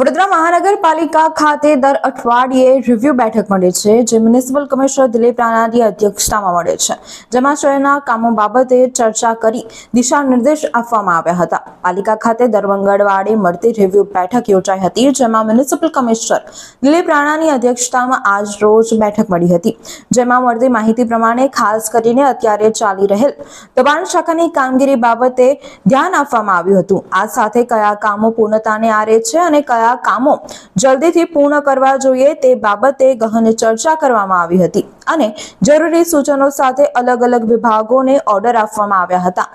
વડોદરા મહાનગરપાલિકા ખાતે દર અઠવાડિયે રિવ્યુ બેઠક મળે છે, જે મ્યુનિસિપલ કમિશનર દિલીપ રાણાની અધ્યક્ષતામાં મળે છે. જેમાં શહેરના કામો બાબતે ચર્ચા કરી દિશા નિર્દેશ આપવામાં આવ્યા હતા. પાલિકા ખાતે દર મંગળવારે મળતી રિવ્યુ બેઠક યોજાઈ હતી, જેમાં મ્યુનિસિપલ કમિશનર દિલીપ રાણાની અધ્યક્ષતામાં આજ રોજ બેઠક મળી હતી. જેમાં મળતી માહિતી પ્રમાણે ખાસ કરીને અત્યારે ચાલી રહેલ દબાણ શાખાની કામગીરી બાબતે ધ્યાન આપવામાં આવ્યું હતું. આ સાથે કયા કામો પૂર્ણતાને આરે છે અને કયા કામો જલ્દીથી પૂર્ણ કરવા જોઈએ તે બાબતે ગહન ચર્ચા કરવામાં આવી હતી અને જરૂરી સૂચનો સાથે અલગ અલગ વિભાગોને ઓર્ડર આપવામાં આવ્યા હતા.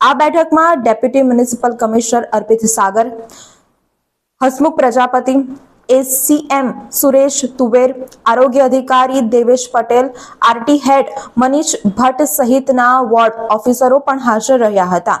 આ બેઠકમાં deputy municipal commissioner Arpit Sagar, Hasmukh Prajapati, SCM Suresh Tuver, આરોગ્ય અધિકારી દેવેશ પટેલ, આરટી હેડ મનીષ ભટ્ટ સહિતના વોર્ડ ઓફિસરો પણ હાજર રહ્યા હતા.